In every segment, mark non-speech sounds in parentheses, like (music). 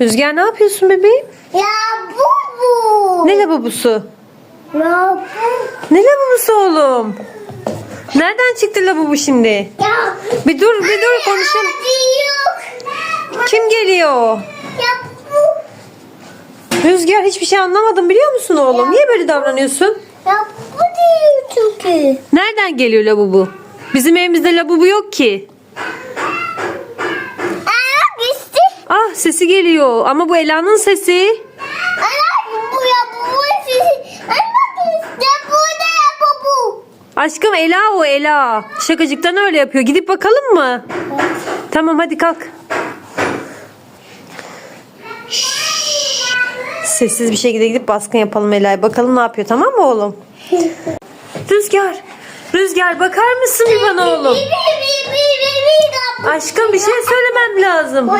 Rüzgar ne yapıyorsun bebeğim? Bu. Ne labubusu? Ya bu. Ne labubusu oğlum? Nereden çıktı labubu şimdi? Ya. Bir dur bir dur konuşalım. Kim geliyor? Ya bu. Rüzgar hiçbir şey anlamadım biliyor musun oğlum? Niye böyle davranıyorsun? Ya bu değil çünkü. Nereden geliyor labubu? Bizim evimizde labubu yok ki. Aa gitti. Ah sesi geliyor ama bu Ela'nın sesi. Ana bu ya bu sesi. Gitti. Bu da ya bu bu. Aşkım Ela o Ela. Şakacıktan öyle yapıyor. Gidip bakalım mı? Tamam hadi kalk. Şşş. Sessiz bir şekilde gidip baskın yapalım Ela'ya. Bakalım ne yapıyor tamam mı oğlum? (laughs) Rüzgar. Rüzgar bakar mısın bir bana oğlum? Aşkım bir şey söylemem lazım.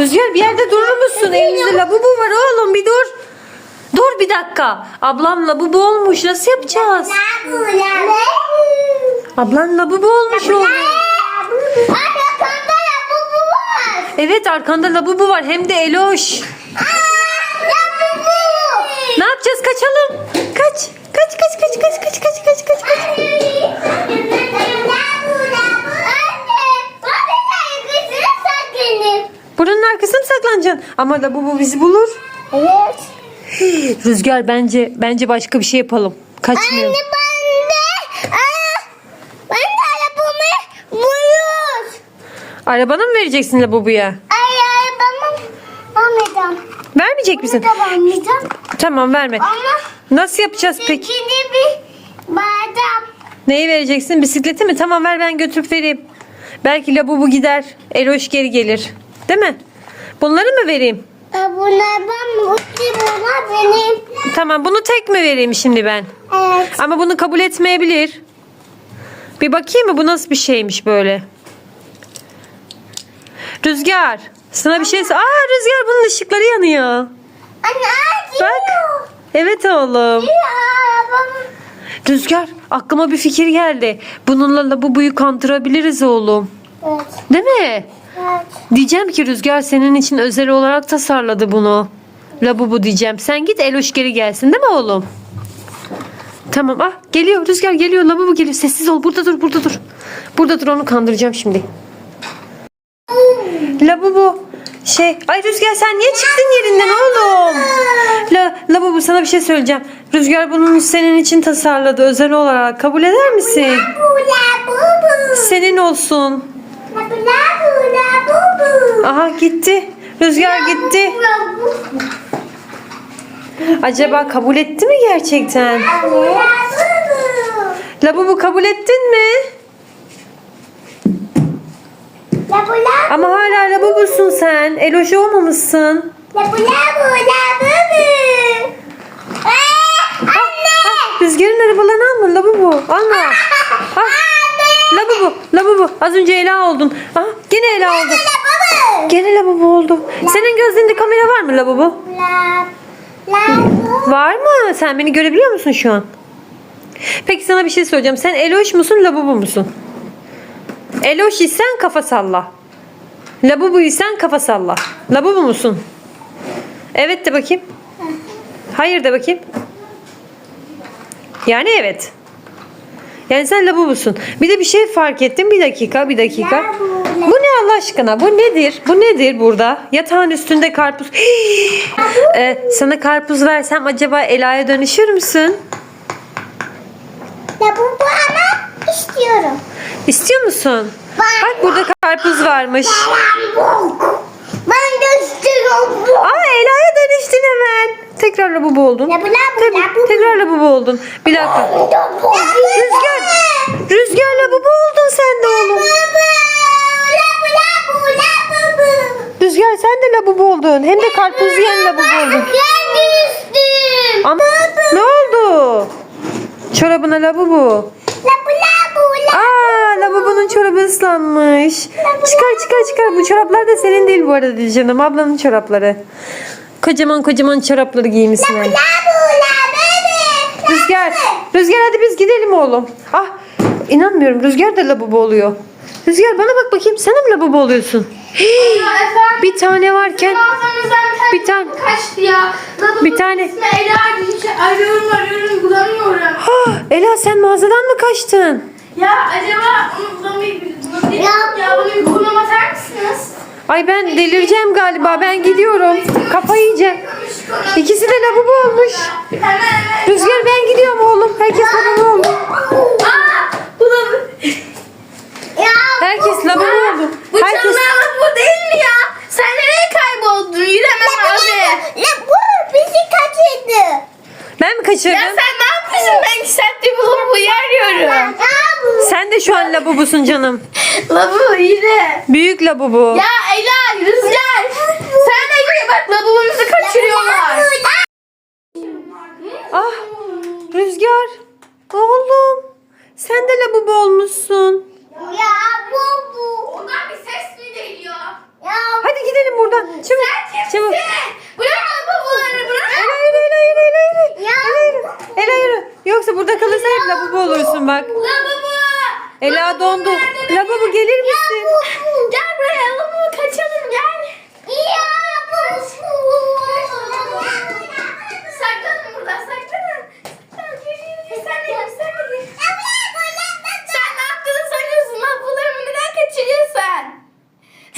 Rüzgar bir yerde durur musun? Elinizde labubu var oğlum bir dur. Dur bir dakika. Ablam labubu olmuş. Nasıl yapacağız? Ablan labubu olmuş oğlum. Arkanda labubu var. Evet arkanda labubu var. Hem de Eloş. Ne yapacağız? Kaçalım. Kaç. Kaç kaç kaç kaç kaç kaç kaç kaç. kaç. Buranın arkasına mı saklanacaksın? Ama labubu bizi bulur. Evet. (gasps) Rüzgar bence bence başka bir şey yapalım. Kaçmayalım. Anne ben de. Aa, ben de arabamı buluyoruz. Arabana mı vereceksin labubuya? Ay arabamı almayacağım. Vermeyecek Bunu misin? da vermeyeceğim. Tamam verme. Ama Nasıl yapacağız peki? ikili bir bardak. Neyi vereceksin? Bisikleti mi? Tamam ver ben götürüp vereyim. Belki labubu gider. Eloş geri gelir. Değil mi? Bunları mı vereyim? Ee, Bunlar ben mutlu bunlar benim. Tamam bunu tek mi vereyim şimdi ben? Evet. Ama bunu kabul etmeyebilir. Bir bakayım mı bu nasıl bir şeymiş böyle? Rüzgar. Sana bir şey... Aa Rüzgar bunun ışıkları yanıyor. Anne aa Bak. Evet oğlum. Rüzgar aklıma bir fikir geldi. Bununla labubuyu kandırabiliriz oğlum. Evet. Değil mi? Evet. Diyeceğim ki Rüzgar senin için özel olarak tasarladı bunu. Labubu diyeceğim. Sen git Eloş geri gelsin değil mi oğlum? Tamam ah geliyor Rüzgar geliyor Labubu geliyor. Sessiz ol burada dur burada dur. Burada dur onu kandıracağım şimdi. Labubu şey ay Rüzgar sen niye çıktın yerinden oğlum? La, Labubu sana bir şey söyleyeceğim. Rüzgar bunu senin için tasarladı özel olarak. Kabul eder misin? Bu la bu bu. Senin olsun. La bu Aha gitti. Rüzgar gitti. Acaba kabul etti mi gerçekten? La bu la bu bu. Labubu kabul ettin mi? La bu la Ama hala labubusun sen. Eloji olmamışsın. La bu la bu la bu bu. Aa, Anne. Rüzgarın arabalarını alma labubu. Alma. (laughs) Ah, labubu. Labubu. Az önce Ela oldun. Ah, gene Ela oldun. Gene labubu oldu. Senin gözlerinde kamera var mı labubu? La la bu. Var mı? Sen beni görebiliyor musun şu an? Peki sana bir şey söyleyeceğim. Sen Eloş musun labubu musun? Eloş isen kafa salla. Labubu isen kafa salla. Labubu musun? Evet de bakayım. Hayır de bakayım. Yani evet. Yani sen labubusun. Bir de bir şey fark ettim. Bir dakika, bir dakika. Labu, Bu ne Allah aşkına? Bu nedir? Bu nedir burada? Yatağın üstünde karpuz. (gasps) Ee, sana karpuz versem acaba Ela'ya dönüşür müsün? La bu bu ama istiyorum. İstiyor musun? Bak burada karpuz varmış. Ben de istiyorum. Aa Ela'ya dönüştün hemen. Tekrar labubu oldun. La bu la bu Tabii, tekrar labubu oldun. Bir dakika. Rüzgar labubu oldun sen de oğlum. Rüzgar sen de labubu oldun. Hem de karpuz yiyen labubu oldun. Ama ne oldu? Çorabına labubu. Aa lavabonun çorabı ıslanmış. Çıkar çıkar çıkar. Bu çoraplar da senin değil bu arada canım. Ablanın çorapları. Kocaman kocaman çorapları giymişsin. yani. Rüzgar. Rüzgar hadi biz gidelim oğlum. Ah inanmıyorum. Rüzgar da lavabo oluyor. Rüzgar bana bak bakayım. Sen mi lavabo oluyorsun? Ya efendim. Bir tane varken bir Bir tane kaçtı ya. Lavabonun Bir tane- Ela Gülçe. Arıyorum arıyorum bulamıyorum. Ha, Ela sen mağazadan mı kaçtın? Ya acaba bulamayıp ya, ya bana bir konum atar mısınız? Ay ben delireceğim galiba. Ben gidiyorum. Kafayı yiyeceğim. İkisi de lavabo olmuş. Rüzgar ben gidiyorum oğlum. Herkes lavabo oldu. Aa, bulalım. Ya Herkes lavabo oldu. Bu Herkes... çalınan bu değil mi ya? Sen nereye kayboldun? Yürü hemen mağazaya. Ya bu bizi kaçırdı. Ben mi Ya kaçırdım? sen ne yapıyorsun? Ben iki saattir bulup bu arıyorum. Ya bu. Sen de şu an lavabosun canım. Labu yürü. Büyük lavabo. Ya Ela, Rüzgar. Sen de yürü bak labubunuzu kaçırıyorlar. Ah Rüzgar. Oğlum. Sen de lavabo olmuşsun. Ya bu bu. Ondan bir ses mi geliyor? Ya Hadi gidelim buradan. Çabuk. Sen Çabuk. kimsin? Bırak labubuları bırak. Ela yürü Ela yürü Ela yürü. Ya. Ela yürü. Ela yürü. Yoksa burada kalırsa hep lavabo olursun bak. Labubu. Ela dondu. Lavabo gelir misin? Gel buraya labubu kaçalım gel. Ya bu. Saklanın burada saklanın. Sen de gel sen ne yaptığını sanıyorsun? Labubularımı neden kaçırıyorsun?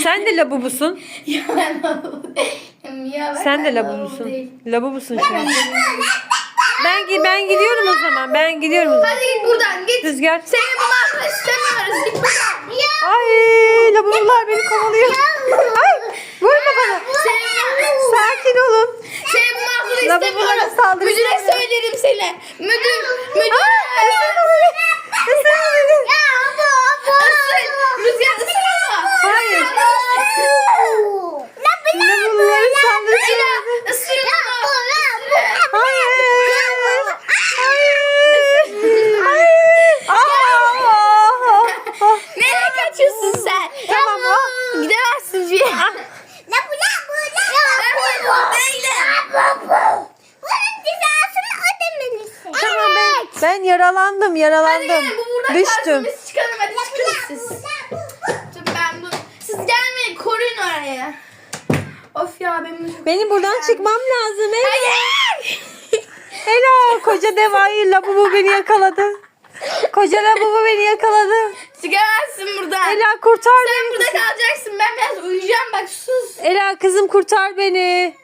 Sen de lavabosun. (laughs) Ya ben labubu değilim ya. ben Sen de labubu lavabosun. değilim. Lavabosun şu an. Ben gi- ben gidiyorum o zaman. Ben gidiyorum o zaman. Hadi git buradan git. Rüzgar. Seni bunlarla istemiyoruz. Git buradan. Ay lavabolar beni kovalıyor. Ay vurma bana. Sakin olun. seni Lavabolara istemiyoruz. Müdüre söylerim seni. Müdür, müdür. Isırma beni. Ya bu bu. Isır. Rüzgar ısır ama. Hayır. Ne bileyim Lavaboların saldırısı. Ela ısır onu. Hayır. Hayır. Hayır. Aa! Ah. Nereye kaçıyorsun sen? Tamam, o. Gidemezsin bir yere. Ne bu ne bu ne? Ya bu bu. Değilim. Bu bu. Bunun cezasını ödemelisin. Tamam ben yaralandım Hadi yaralandım. gelin bu burada Düştüm. biz çıkalım hadi çıkın siz. Dur ben bu. Siz gelmeyin koruyun oraya. Of ya benim çok... Benim buradan çıkmam lazım. Ela. Hayır. Ela koca dev ayı lavabo beni yakaladı. Koca lavabo beni yakaladı. Çıkamazsın buradan. Ela kurtar Sen beni. burada kızım. kalacaksın. Ben biraz uyuyacağım bak sus. Ela kızım kurtar beni.